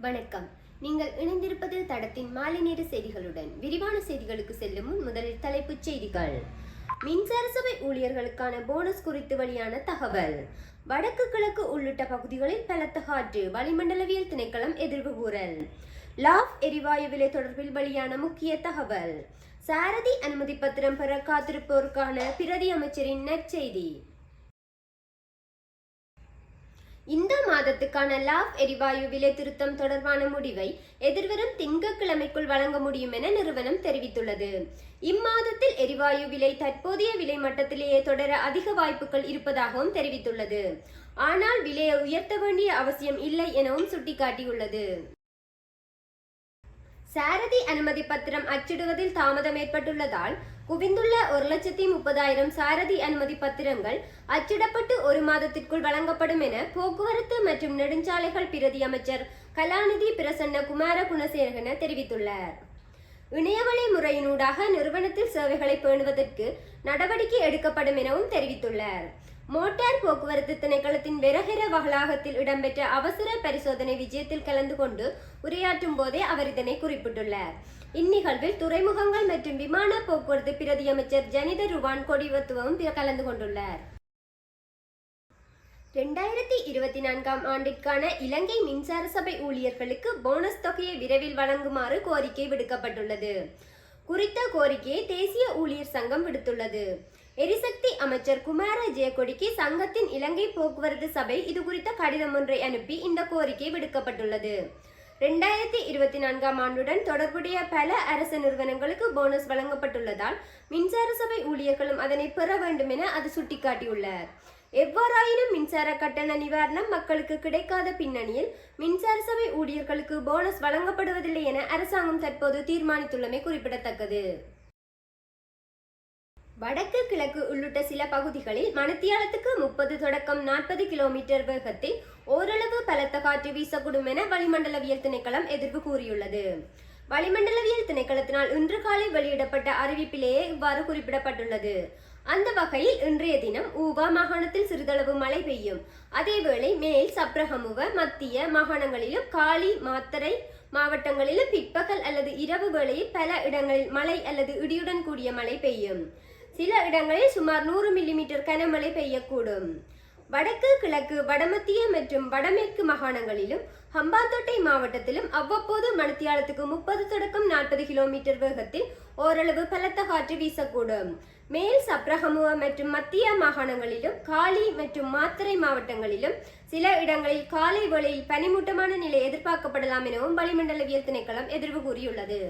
வணக்கம். நீங்கள் இணைந்திருப்பது தடத்தின் மாலை நேர செய்திகளுடன் விரிவான செய்திகளுக்கு செல்லும் முன் முதலில் தலைப்புச் செய்திகள். மின்சார சபை ஊழியர்களுக்கான போனஸ் குறித்து வெளியான தகவல். வடக்கு கிழக்கு உள்ளிட்ட பகுதிகளில் பலத்த காற்று வளிமண்டலவியல் திணைக்களம் எதிர்வு கூறல் லாப் எரிவாயு விலை தொடர்பில் வெளியான முக்கிய தகவல். சாரதி அனுமதி பத்திரம் பெற காத்திருப்போருக்கான பிரதி அமைச்சரின் நற்செய்தி. இந்த மாதத்துக்கான லாப் எரிவாயு விலை திருத்தம் தொடர்பான முடிவை எதிர்வரும் திங்கட்கிழமைக்குள் வழங்க முடியும் என நிறுவனம் தெரிவித்துள்ளது. இம்மாதத்தில் எரிவாயு விலை தற்போதைய விலை மட்டத்திலேயே தொடர அதிக வாய்ப்புகள் இருப்பதாகவும் தெரிவித்துள்ளது. ஆனால் விலையை உயர்த்த வேண்டிய அவசியம் இல்லை எனவும் சுட்டிக்காட்டியுள்ளது. சாரதி அனுமதி பத்திரம் அச்சிடுவதில் தாமதம் ஏற்பட்டுள்ளதால் குவிந்துள்ள ஒரு லட்சத்தி முப்பதாயிரம் சாரதி அனுமதி பத்திரங்கள் அச்சிடப்பட்டு ஒரு மாதத்திற்குள் வழங்கப்படும் என போக்குவரத்து மற்றும் நெடுஞ்சாலைகள் பிரதி அமைச்சர் கலாநிதி பிரசன்ன குமார குணசேகரன தெரிவித்துள்ளார். இணையவழி முறையினூடாக நிறுவனத்தில் சேவைகளை பேணுவதற்கு நடவடிக்கை எடுக்கப்படும் எனவும் தெரிவித்துள்ளார். மோட்டார் போக்குவரத்து திணைக்களத்தின் வெரகர வளாகத்தில் இடம்பெற்ற அவசர பரிசோதனை விஜயத்தில் கலந்து கொண்டு உரையாற்றும் போதே அவர் இதனை குறிப்பிட்டுள்ளார். இந்நிகழ்வில் துறைமுகங்கள் மற்றும் விமான போக்குவரத்து பிரதியமைச்சர் ஜனித ருவான் கொடிவத்துவம் கலந்து கொண்டுள்ளார். ரெண்டாயிரத்தி இருபத்தி நான்காம் ஆண்டிற்கான இலங்கை மின்சார சபை ஊழியர்களுக்கு போனஸ் தொகையை விரைவில் வழங்குமாறு கோரிக்கை விடுக்கப்பட்டுள்ளது. குறித்த கோரிக்கையை தேசிய ஊழியர் சங்கம் விடுத்துள்ளது. எரிசக்தி அமைச்சர் குமார ஜெயக்கொடிக்கு சங்கத்தின் இலங்கை போக்குவரத்து சபை இது குறித்த கடிதம் ஒன்றை அனுப்பி இந்த கோரிக்கை விடுக்கப்பட்டுள்ளது. ரெண்டாயிரத்தி இருபத்தி நான்காம் ஆண்டுடன் தொடர்புடைய பல அரசு நிறுவனங்களுக்கு போனஸ் வழங்கப்பட்டுள்ளதால் மின்சார சபை ஊழியர்களும் அதனை பெற வேண்டும் என அது சுட்டிக்காட்டியுள்ளார். எவ்வாறாயினும் மின்சார கட்டண நிவாரணம் மக்களுக்கு கிடைக்காத பின்னணியில் மின்சார சபை ஊழியர்களுக்கு போனஸ் வழங்கப்படுவதில்லை என அரசாங்கம் தற்போது தீர்மானித்துள்ளமை குறிப்பிடத்தக்கது. வடக்கு கிழக்கு உள்ளிட்ட சில பகுதிகளில் மணித்தியாலத்துக்கு முப்பது தொடக்கம் நாற்பது கிலோமீட்டர் வேகத்தில் ஓரளவு பலத்த காற்று வீசக்கூடும் என வளிமண்டலவியல் திணைக்களம் எதிர்ப்பு கூறியுள்ளது. வளிமண்டலவியல் திணைக்களத்தினால் இன்று காலை வெளியிடப்பட்ட அறிவிப்பிலேயே இவ்வாறு குறிப்பிடப்பட்டுள்ளது. அந்த வகையில் இன்றைய தினம் ஊவா மாகாணத்தில் சிறிதளவு மழை பெய்யும். அதேவேளை மேல் சப்ரகமுவ மத்திய மாகாணங்களிலும் காலி மாத்தரை மாவட்டங்களிலும் பிற்பகல் அல்லது இரவு வேளையில் பல இடங்களில் மழை அல்லது இடியுடன் கூடிய மழை பெய்யும். சில இடங்களில் சுமார் நூறு மில்லிமீட்டர் கனமழை பெய்யக்கூடும். வடக்கு கிழக்கு வடமத்திய மற்றும் வடமேற்கு மாகாணங்களிலும் ஹம்பாந்தோட்டை மாவட்டத்திலும் அவ்வப்போது மணித்தியாலத்துக்கு முப்பது தொடக்கம் நாற்பது கிலோமீட்டர் வேகத்தில் ஓரளவு பலத்த காற்று வீசக்கூடும். மேல் சப்ரஹமுவ மற்றும் மத்திய மாகாணங்களிலும் காலி மற்றும் மாத்தரை மாவட்டங்களிலும் சில இடங்களில் காலை வேளையில் பனிமூட்டமான நிலை எதிர்பார்க்கப்படலாம் எனவும் வளிமண்டலவியல் திணைக்களம் எதிர்வு கூறியுள்ளது.